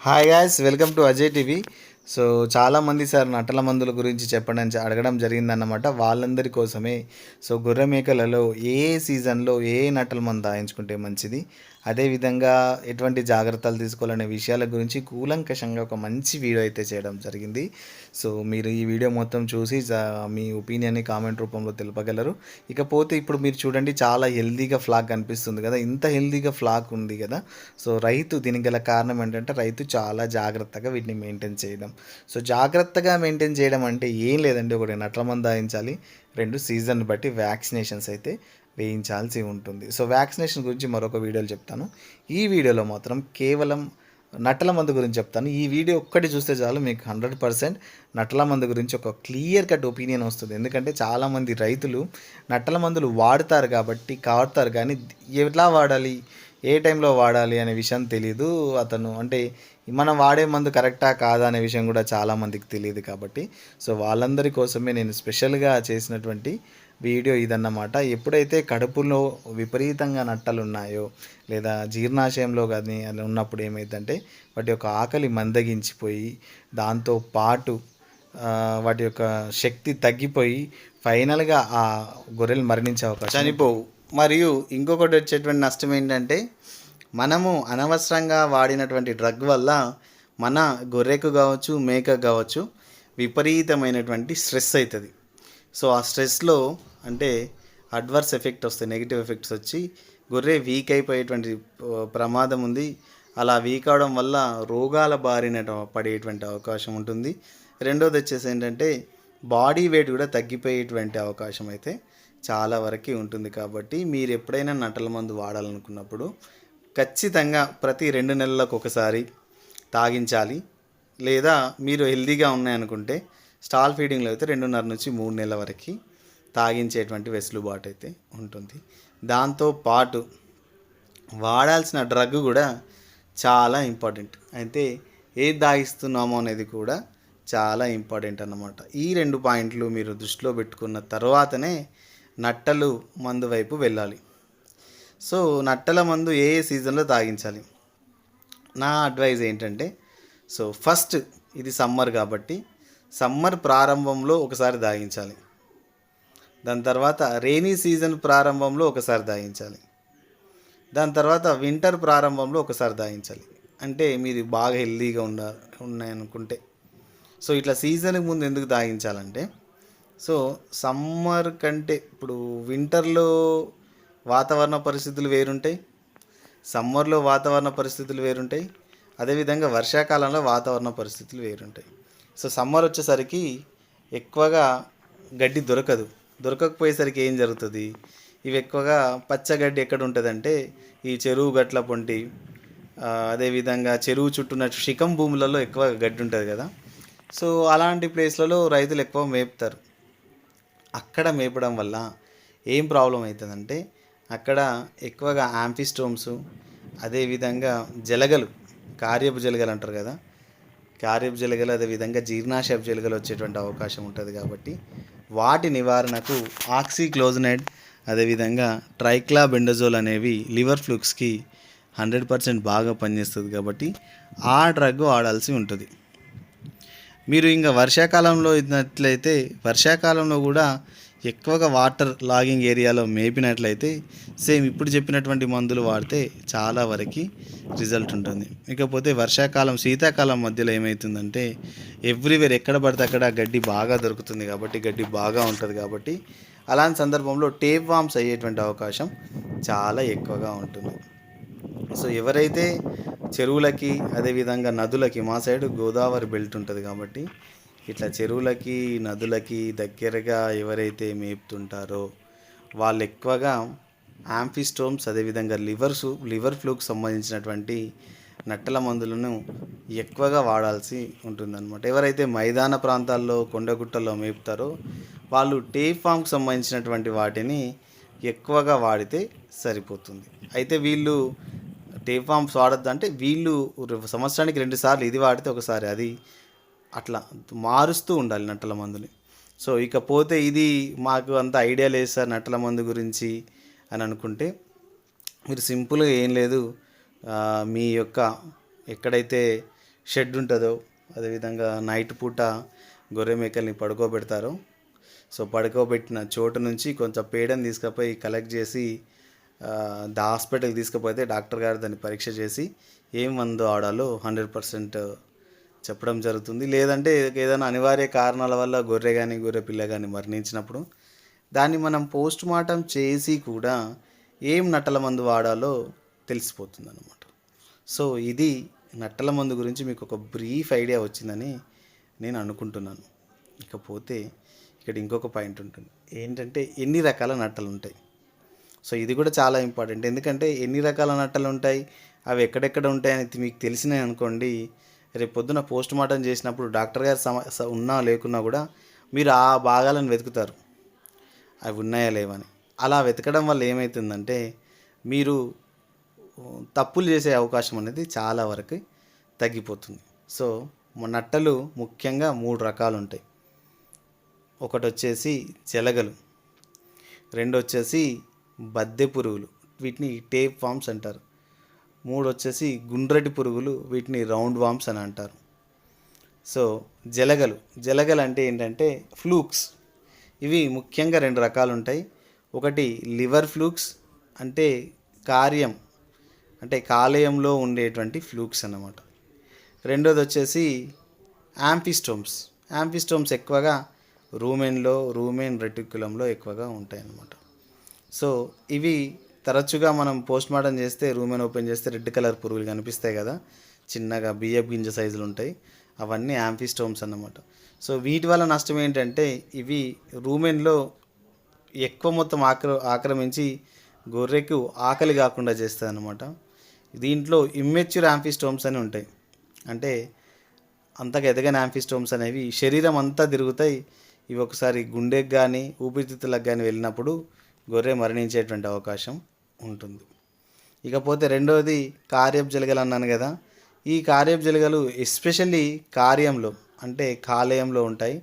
Hi guys welcome to Ajay TV so చాలామంది sir నటల మందుల గురించి చెప్పడం అడగడం జరిగిందన్నమాట వాళ్ళందరి కోసమే. సో గొర్రె మేకలలో ఏ సీజన్లో ఏ నటల మందు దాయించుకుంటే మంచిది? అదేవిధంగా ఎటువంటి జాగ్రత్తలు తీసుకోవాలనే విషయాల గురించి కూలంకషంగా ఒక మంచి వీడియో అయితే చేయడం జరిగింది. సో మీరు ఈ వీడియో మొత్తం చూసి మీ ఒపీనియన్ని కామెంట్ రూపంలో తెలుపగలరు. ఇకపోతే ఇప్పుడు మీరు చూడండి చాలా హెల్దీగా ఫ్లాగ్ కనిపిస్తుంది కదా. ఇంత హెల్దీగా ఫ్లాగ్ ఉంది కదా. సో రైతు దీనికి గల కారణం ఏంటంటే రైతు చాలా జాగ్రత్తగా వీటిని మెయింటైన్ చేయడం. సో జాగ్రత్తగా మెయింటైన్ చేయడం అంటే ఏం లేదండి. ఒకటి నట్ల మందు దాయించాలి రెండు సీజన్ బట్టి వ్యాక్సినేషన్స్ అయితే వేయించాల్సి ఉంటుంది. సో వ్యాక్సినేషన్ గురించి మరొక వీడియోలు చెప్తాను. ఈ వీడియోలో మాత్రం కేవలం నటల మందు గురించి చెప్తాను. ఈ వీడియో ఒక్కటి చూస్తే చాలు మీకు హండ్రెడ్ పర్సెంట్ నటల మందు గురించి ఒక క్లియర్ కట్ ఒపీనియన్ వస్తుంది. ఎందుకంటే చాలామంది రైతులు నట్టల మందులు వాడతారు కాబట్టి కాడతారు కానీ ఎట్లా వాడాలి? ఏ టైంలో వాడాలి అనే విషయం తెలియదు అతను అంటే మనం వాడే మందు కరెక్టా కాదా అనే విషయం కూడా చాలామందికి తెలియదు కాబట్టి. సో వాళ్ళందరి కోసమే నేను స్పెషల్గా చేసినటువంటి వీడియో ఇదన్నమాట. ఎప్పుడైతే కడుపులో విపరీతంగా నట్టలు ఉన్నాయో లేదా జీర్ణాశయంలో కానీ అలా ఉన్నప్పుడు ఏమైందంటే వాటి యొక్క ఆకలి మందగించిపోయి దాంతో పాటు వాటి యొక్క శక్తి తగ్గిపోయి ఫైనల్గా ఆ గొర్రెలు మరణించే అవకాశం చనిపోవు. మరియు ఇంకొకటి వచ్చేటువంటి నష్టం ఏంటంటే మనము అనవసరంగా వాడినటువంటి డ్రగ్ వల్ల మన గొర్రెకు కావచ్చు మేకకు కావచ్చు విపరీతమైనటువంటి స్ట్రెస్ అవుతుంది సో ఆ స్ట్రెస్లో అంటే అడ్వర్స్ ఎఫెక్ట్ వస్తాయి నెగిటివ్ ఎఫెక్ట్స్ వచ్చి గొర్రె వీక్ అయిపోయేటువంటి ప్రమాదం ఉంది. అలా వీక్ అవడం వల్ల రోగాల బారిన పడేటువంటి అవకాశం ఉంటుంది. రెండోది వచ్చేసి ఏంటంటే బాడీ వెయిట్ కూడా తగ్గిపోయేటువంటి అవకాశం అయితే చాలా వరకు ఉంటుంది. కాబట్టి మీరు ఎప్పుడైనా నటల మందు వాడాలనుకున్నప్పుడు ఖచ్చితంగా ప్రతి రెండు నెలలకు ఒకసారి తాగించాలి. లేదా మీరు హెల్దీగా ఉన్నాయనుకుంటే స్టాల్ ఫీడింగ్లో అయితే రెండున్నర నుంచి మూడు నెలల వరకు తాగించేటువంటి వెసులుబాటు అయితే ఉంటుంది. దాంతో పాటు వాడాల్సిన డ్రగ్ కూడా చాలా ఇంపార్టెంట్. అయితే ఏది దాగిస్తున్నామో అనేది కూడా చాలా ఇంపార్టెంట్ అన్నమాట. ఈ రెండు పాయింట్లు మీరు దృష్టిలో పెట్టుకున్న తర్వాతనే నట్టలు మందు వైపు వెళ్ళాలి. సో నట్టల మందు ఏ ఏ సీజన్లో తాగించాలి? నా అడ్వైజ్ ఏంటంటే సో ఫస్ట్ ఇది సమ్మర్ కాబట్టి సమ్మర్ ప్రారంభంలో ఒకసారి దాగించాలి దాని తర్వాత రెయినీ సీజన్ ప్రారంభంలో ఒకసారి దాగించాలి దాని తర్వాత వింటర్ ప్రారంభంలో ఒకసారి దాగించాలి అంటే మీరు బాగా హెల్దీగా ఉండ ఉన్నాయనుకుంటే. సో ఇట్లా సీజన్కి ముందు ఎందుకు దాగించాలంటే సో సమ్మర్ కంటే ఇప్పుడు వింటర్లో వాతావరణ పరిస్థితులు వేరుంటాయి. సమ్మర్లో వాతావరణ పరిస్థితులు వేరుంటాయి. అదేవిధంగా వర్షాకాలంలో వాతావరణ పరిస్థితులు వేరుంటాయి. సో సమ్మర్ వచ్చేసరికి ఎక్కువగా గడ్డి దొరకదు. దొరకకపోయేసరికి ఏం జరుగుతుంది? ఇవి ఎక్కువగా పచ్చగడ్డి ఎక్కడ ఉంటుందంటే ఈ చెరువు గట్ల పొంటి అదేవిధంగా చెరువు చుట్టూన్న శిఖం భూములలో ఎక్కువ గడ్డి ఉంటుంది కదా. సో అలాంటి ప్లేస్లలో రైతులు ఎక్కువ మేపుతారు. అక్కడ మేపడం వల్ల ఏం ప్రాబ్లం అవుతుందంటే అక్కడ ఎక్కువగా యాంఫిస్టోమ్స్ అదేవిధంగా జలగలు కార్యపు జలగలు అంటారు కదా. కార్యపు జలగలు అదేవిధంగా జీర్ణాశయపు జలగలు వచ్చేటువంటి అవకాశం ఉంటుంది కాబట్టి వాటి నివారణకు ఆక్సిక్లోజనైడ్ అదేవిధంగా ట్రైక్లాబెండజోల్ అనేవి లివర్ ఫ్లూక్స్కి హండ్రెడ్ పర్సెంట్ బాగా పనిచేస్తుంది కాబట్టి ఆ డ్రగ్ ఆడాల్సి ఉంటుంది. మీరు ఇంకా వర్షాకాలంలో ఇచ్చినట్లయితే వర్షాకాలంలో కూడా ఎక్కువగా వాటర్ లాగింగ్ ఏరియాలో మేపినట్లయితే సేమ్ ఇప్పుడు చెప్పినటువంటి మందులు వాడితే చాలా వరకు రిజల్ట్ ఉంటుంది. ఇకపోతే వర్షాకాలం శీతాకాలం మధ్యలో ఏమవుతుందంటే ఎవ్రీవేర్ ఎక్కడ పడితే అక్కడ గడ్డి బాగా దొరుకుతుంది కాబట్టి గడ్డి బాగా ఉంటుంది కాబట్టి అలాంటి సందర్భంలో టేప్ వామ్స్ అయ్యేటువంటి అవకాశం చాలా ఎక్కువగా ఉంటుంది. సో ఎవరైతే చెరువులకి అదేవిధంగా నదులకి మా సైడ్ గోదావరి బెల్ట్ ఉంటుంది కాబట్టి ఇట్లా చెరువులకి నదులకి దగ్గరగా ఎవరైతే మేపుతుంటారో వాళ్ళు ఎక్కువగా యాంఫిస్టోమ్స్ అదేవిధంగా లివర్స్ లివర్ ఫ్లూకి సంబంధించినటువంటి నట్టల మందులను ఎక్కువగా వాడాల్సి ఉంటుందన్నమాట. ఎవరైతే మైదాన ప్రాంతాల్లో కొండగుట్టల్లో మేపుతారో వాళ్ళు టే ఫామ్కి సంబంధించినటువంటి వాటిని ఎక్కువగా వాడితే సరిపోతుంది. అయితే వీళ్ళు టే ఫామ్స్ వాడద్దు అంటే వీళ్ళు సంవత్సరానికి రెండుసార్లు ఇది వాడితే ఒకసారి అది అట్లా మారుస్తూ ఉండాలి నట్టల మందుని. సో ఇకపోతే ఇది మాకు అంత ఐడియా లేదు సార్ నట్టల మందు గురించి అని అనుకుంటే మీరు సింపుల్గా ఏం లేదు మీ యొక్క ఎక్కడైతే షెడ్ ఉంటుందో అదేవిధంగా నైట్ పూట గొర్రె మేకల్ని పడుకోబెడతారో సో పడుకోబెట్టిన చోటు నుంచి కొంచెం పేడని తీసుకుపోయి కలెక్ట్ చేసి హాస్పిటల్కి తీసుకుపోతే డాక్టర్ గారు దాన్ని పరీక్ష చేసి ఏం మందు ఆడాలో హండ్రెడ్ పర్సెంట్ చెప్పడం జరుగుతుంది. లేదంటే ఏదైనా అనివార్య కారణాల వల్ల గొర్రె కానీ గొర్రె పిల్ల కానీ మరణించినప్పుడు దాన్ని మనం పోస్ట్ మార్టం చేసి కూడా ఏం నట్టల మందు వాడాలో తెలిసిపోతుంది అనమాట సో ఇది నట్టల మందు గురించి మీకు ఒక బ్రీఫ్ ఐడియా వచ్చిందని నేను అనుకుంటున్నాను. ఇకపోతే ఇక్కడ ఇంకొక పాయింట్ ఉంటుంది. ఏంటంటే ఎన్ని రకాల నట్టలు ఉంటాయి? సో ఇది కూడా చాలా ఇంపార్టెంట్. ఎందుకంటే ఎన్ని రకాల నట్టలు ఉంటాయి? అవి ఎక్కడెక్కడ ఉంటాయని మీకు తెలిసినాయి అనుకోండి రేపు పొద్దున పోస్ట్ మార్టం చేసినప్పుడు డాక్టర్ గారు సమ స- ఉన్నా లేకున్నా కూడా మీరు ఆ భాగాలను వెతుకుతారు. అవి ఉన్నాయా లేవని. అలా వెతకడం వల్ల ఏమవుతుందంటే మీరు తప్పులు చేసే అవకాశం అనేది చాలా వరకు తగ్గిపోతుంది. సో నట్టలు ముఖ్యంగా మూడు రకాలు ఉంటాయి. ఒకటి వచ్చేసి జలగలు. రెండు వచ్చేసి బద్దె పురుగులు. వీటిని టేప్ ఫామ్స్ అంటారు. మూడు వచ్చేసి గుండ్రటి పురుగులు వీటిని రౌండ్ వామ్స్ అని అంటారు. సో జలగలు. జలగలు అంటే ఏంటంటే ఫ్లూక్స్. ఇవి ముఖ్యంగా రెండు రకాలు ఉంటాయి ఒకటి లివర్ ఫ్లూక్స్ అంటే కార్యం అంటే కాలేయంలో ఉండేటువంటి ఫ్లూక్స్ అన్నమాట. రెండోది వచ్చేసి యాంఫిస్టోమ్స్ యాంఫిస్టోమ్స్ ఎక్కువగా రూమెన్లో రూమెన్ రెటిక్యులంలో ఎక్కువగా ఉంటాయి అన్నమాట సో ఇవి తరచుగా మనం పోస్ట్ మార్టం చేస్తే రూమెన్ ఓపెన్ చేస్తే రెడ్ కలర్ పురుగులు కనిపిస్తాయి కదా? చిన్నగా బియ్యపు గింజ సైజులు ఉంటాయి. అవన్నీ యాంఫిస్టోమ్స్ అన్నమాట. సో వీటి వల్ల నష్టం ఏంటంటే ఇవి రూమెన్లో ఎక్కువ మొత్తం ఆక్ర ఆక్రమించి గొర్రెకు ఆకలి కాకుండా చేస్తుంది అనమాట దీంట్లో ఇమ్మెచ్యూర్ యాంఫిస్టోమ్స్ అని ఉంటాయి. అంటే అంతగా ఎదగని యాంఫిస్టోమ్స్ అనేవి శరీరం అంతా తిరుగుతాయి. ఇవి ఒకసారి గుండెకి కానీ ఊపిరితిత్తులకు కానీ వెళ్ళినప్పుడు గొర్రె మరణించేటువంటి అవకాశం. ఉంటుంది. ఇకపోతే రెండవది కార్యపు జలగలు అన్నాను కదా. ఈ కార్యపు జలగలు ఎస్పెషల్లీ కార్యంలో అంటే కాలేయంలో ఉంటాయి.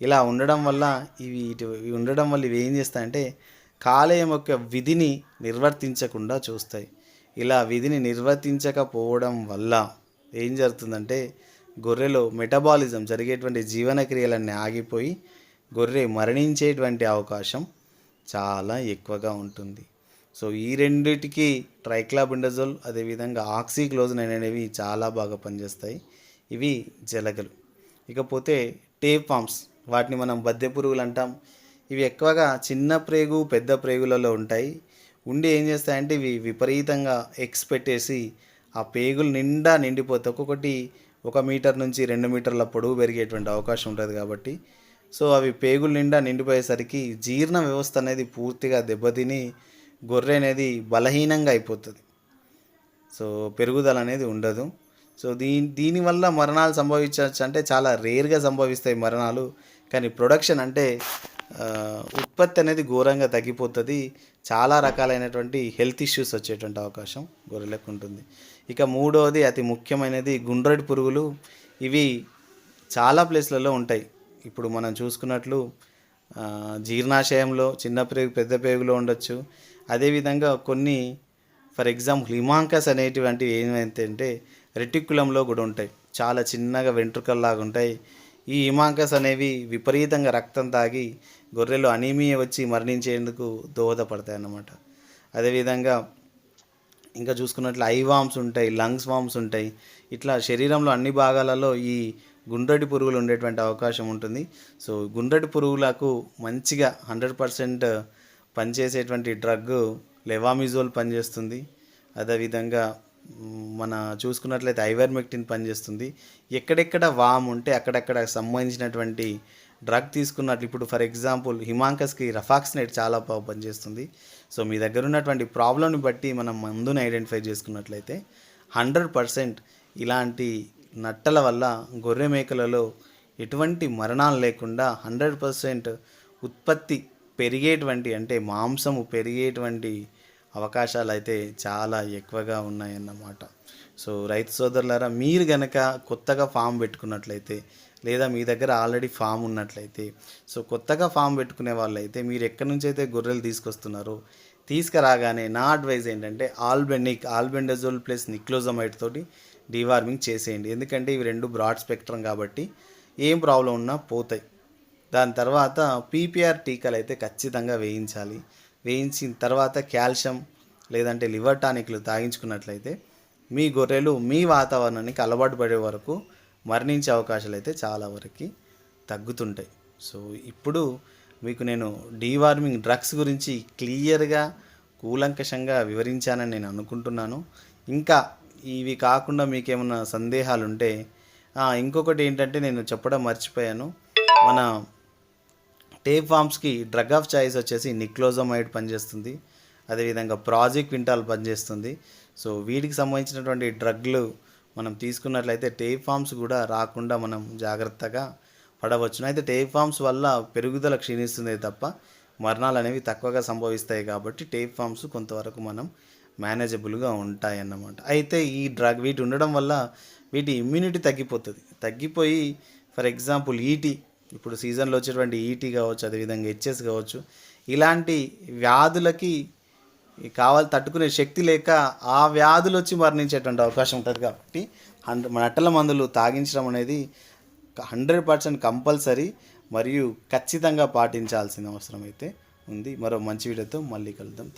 ఇలా ఉండడం వల్ల ఇవి ఇటు ఉండడం వల్ల ఇవి ఏం చేస్తాయంటే కాలేయం యొక్క విధిని నిర్వర్తించకుండా చూస్తాయి. ఇలా విధిని నిర్వర్తించకపోవడం వల్ల ఏం జరుగుతుందంటే గొర్రెలో మెటబాలిజం జరిగేటువంటి జీవన క్రియలన్నీ ఆగిపోయి గొర్రె మరణించేటువంటి అవకాశం చాలా ఎక్కువగా ఉంటుంది. సో ఈ రెండిటికి ట్రైక్లాబిండజోల్ అదేవిధంగా ఆక్సిక్లోజన్ అనేవి చాలా బాగా పనిచేస్తాయి. ఇవి జలగలు. ఇకపోతే టేప్ ఫామ్స్ వాటిని మనం బద్దె పురుగులు అంటాం ఇవి ఎక్కువగా చిన్న ప్రేగు పెద్ద ప్రేగులలో ఉంటాయి. ఉండి ఏం చేస్తాయంటే ఇవి విపరీతంగా ఎక్స్ పెట్టేసి ఆ పేగులు నిండా నిండిపోతే ఒక్కొక్కటి ఒక మీటర్ నుంచి రెండు మీటర్ల పొడవు పెరిగేటువంటి అవకాశం ఉంటుంది కాబట్టి. సో అవి పేగులు నిండా నిండిపోయేసరికి జీర్ణ వ్యవస్థ అనేది పూర్తిగా దెబ్బతిని గొర్రె అనేది బలహీనంగా అయిపోతుంది. సో పెరుగుదల అనేది ఉండదు. సో దీని దీనివల్ల మరణాలు సంభవించవచ్చు అంటే చాలా రేర్గా సంభవిస్తాయి మరణాలు. కానీ ప్రొడక్షన్ అంటే ఉత్పత్తి అనేది ఘోరంగా తగ్గిపోతుంది. చాలా రకాలైనటువంటి హెల్త్ ఇష్యూస్ వచ్చేటువంటి అవకాశం గొర్రెలకు ఉంటుంది. ఇక మూడవది అతి ముఖ్యమైనది గుండ్రటి పురుగులు. ఇవి చాలా ప్లేస్లలో ఉంటాయి. ఇప్పుడు మనం చూసుకున్నట్లు జీర్ణాశయంలో చిన్న పేగు పెద్ద పేగులో ఉండొచ్చు. అదేవిధంగా కొన్ని ఫర్ ఎగ్జాంపుల్ హిమాంకస్ అనేటువంటివి ఏమైతే రెటిక్యులంలో కూడా ఉంటాయి. చాలా చిన్నగా వెంట్రుకల్లాగా ఉంటాయి. ఈ హిమాంకస్ అనేవి విపరీతంగా రక్తం తాగి గొర్రెలు అనీమియా వచ్చి మరణించేందుకు దోహదపడతాయి అన్నమాట. అదేవిధంగా ఇంకా చూసుకున్నట్లు ఐ వామ్స్ ఉంటాయి లంగ్స్ వామ్స్ ఉంటాయి. ఇట్లా శరీరంలో అన్ని భాగాలలో ఈ గుండ్రటి పురుగులు ఉండేటువంటి అవకాశం ఉంటుంది. సో గుండ్రటి పురుగులకు మంచిగా హండ్రెడ్ పర్సెంట్ పనిచేసేటువంటి డ్రగ్ లెవామిజోల్ పనిచేస్తుంది. అదేవిధంగా మన చూసుకున్నట్లయితే ఐవర్మెక్టిన్ పనిచేస్తుంది. ఎక్కడెక్కడ వామ్ ఉంటే అక్కడక్కడ సంబంధించినటువంటి డ్రగ్ తీసుకున్నట్లు ఇప్పుడు ఫర్ ఎగ్జాంపుల్ హిమాంకస్కి రఫాక్సినేట్ చాలా బాగా పనిచేస్తుంది. సో మీ దగ్గర ఉన్నటువంటి ప్రాబ్లమ్ని బట్టి మనం మందుని ఐడెంటిఫై చేసుకున్నట్లయితే హండ్రెడ్ పర్సెంట్ ఇలాంటి నట్టల వల్ల గొర్రె మేకలలో ఎటువంటి మరణాలు లేకుండా హండ్రెడ్ పర్సెంట్ ఉత్పత్తి పెరిగేటువంటి అంటే మాంసము పెరిగేటువంటి అవకాశాలు అయితే చాలా ఎక్కువగా ఉన్నాయన్నమాట. సో రైతు సోదరులారా మీరు గనక కొత్తగా ఫామ్ పెట్టుకున్నట్లయితే లేదా మీ దగ్గర ఆల్రెడీ ఫామ్ ఉన్నట్లయితే సో కొత్తగా ఫామ్ పెట్టుకునే వాళ్ళైతే మీరు ఎక్కడి నుంచి అయితే గొర్రెలు తీసుకొస్తున్నారో తీసుకురాగానే నా అడ్వైజ్ ఏంటంటే ఆల్బెండిక్ ఆల్బెండజోల్ ప్లస్ నిక్లోజమైట్ తోటి డివార్మింగ్ చేసేయండి. ఎందుకంటే ఇవి రెండు బ్రాడ్ స్పెక్ట్రమ్ కాబట్టి ఏం ప్రాబ్లం ఉన్నా పోతాయి. దాని తర్వాత పీపీఆర్ టీకాలు అయితే ఖచ్చితంగా వేయించాలి. వేయించిన తర్వాత కాల్షియం లేదంటే లివర్ టానిక్లు తాగించుకున్నట్లయితే మీ గొర్రెలు మీ వాతావరణానికి అలవాటు పడే వరకు మరణించే అవకాశాలు అయితే చాలా వరకు తగ్గుతుంటాయి. సో ఇప్పుడు మీకు నేను డీవార్మింగ్ డ్రగ్స్ గురించి క్లియర్గా కూలంకషంగా వివరించానని నేను అనుకుంటున్నాను. ఇంకా ఇవి కాకుండా మీకేమైనా సందేహాలు ఉంటే ఇంకొకటి ఏంటంటే నేను చెప్పడం మర్చిపోయాను. మన టేప్ ఫామ్స్కి డ్రగ్ ఆఫ్ చాయిస్ వచ్చేసి నిక్లోజమైడ్ పనిచేస్తుంది. అదేవిధంగా ప్రాజెక్ట్ వింటాల్ పనిచేస్తుంది. సో వీటికి సంబంధించినటువంటి డ్రగ్లు మనం తీసుకున్నట్లయితే టేప్ ఫామ్స్ కూడా రాకుండా మనం జాగ్రత్తగా పడవచ్చును. అయితే టేప్ ఫామ్స్ వల్ల పెరుగుదల క్షీణిస్తుంది తప్ప మరణాలు అనేవి తక్కువగా సంభవిస్తాయి కాబట్టి టేప్ ఫామ్స్ కొంతవరకు మనం మేనేజబుల్గా ఉంటాయి అన్నమాట అయితే ఈ డ్రగ్ వీటి ఉండడం వల్ల వీటి ఇమ్యూనిటీ తగ్గిపోతుంది. తగ్గిపోయి ఫర్ ఎగ్జాంపుల్ ఈటీ ఇప్పుడు సీజన్లో వచ్చేటువంటి ఈటీ కావచ్చు అదేవిధంగా హెచ్ఎస్ కావచ్చు ఇలాంటి వ్యాధులకి కావాలి తట్టుకునే శక్తి లేక ఆ వ్యాధులు వచ్చి మరణించేటువంటి అవకాశం ఉంటుంది కాబట్టి హండ్రెడ్ మన మందులు తాగించడం అనేది హండ్రెడ్ పర్సెంట్ కంపల్సరీ మరియు ఖచ్చితంగా పాటించాల్సిన అవసరం అయితే ఉంది. మరో మంచి వీడియోతో మళ్ళీ కలుద్దాం.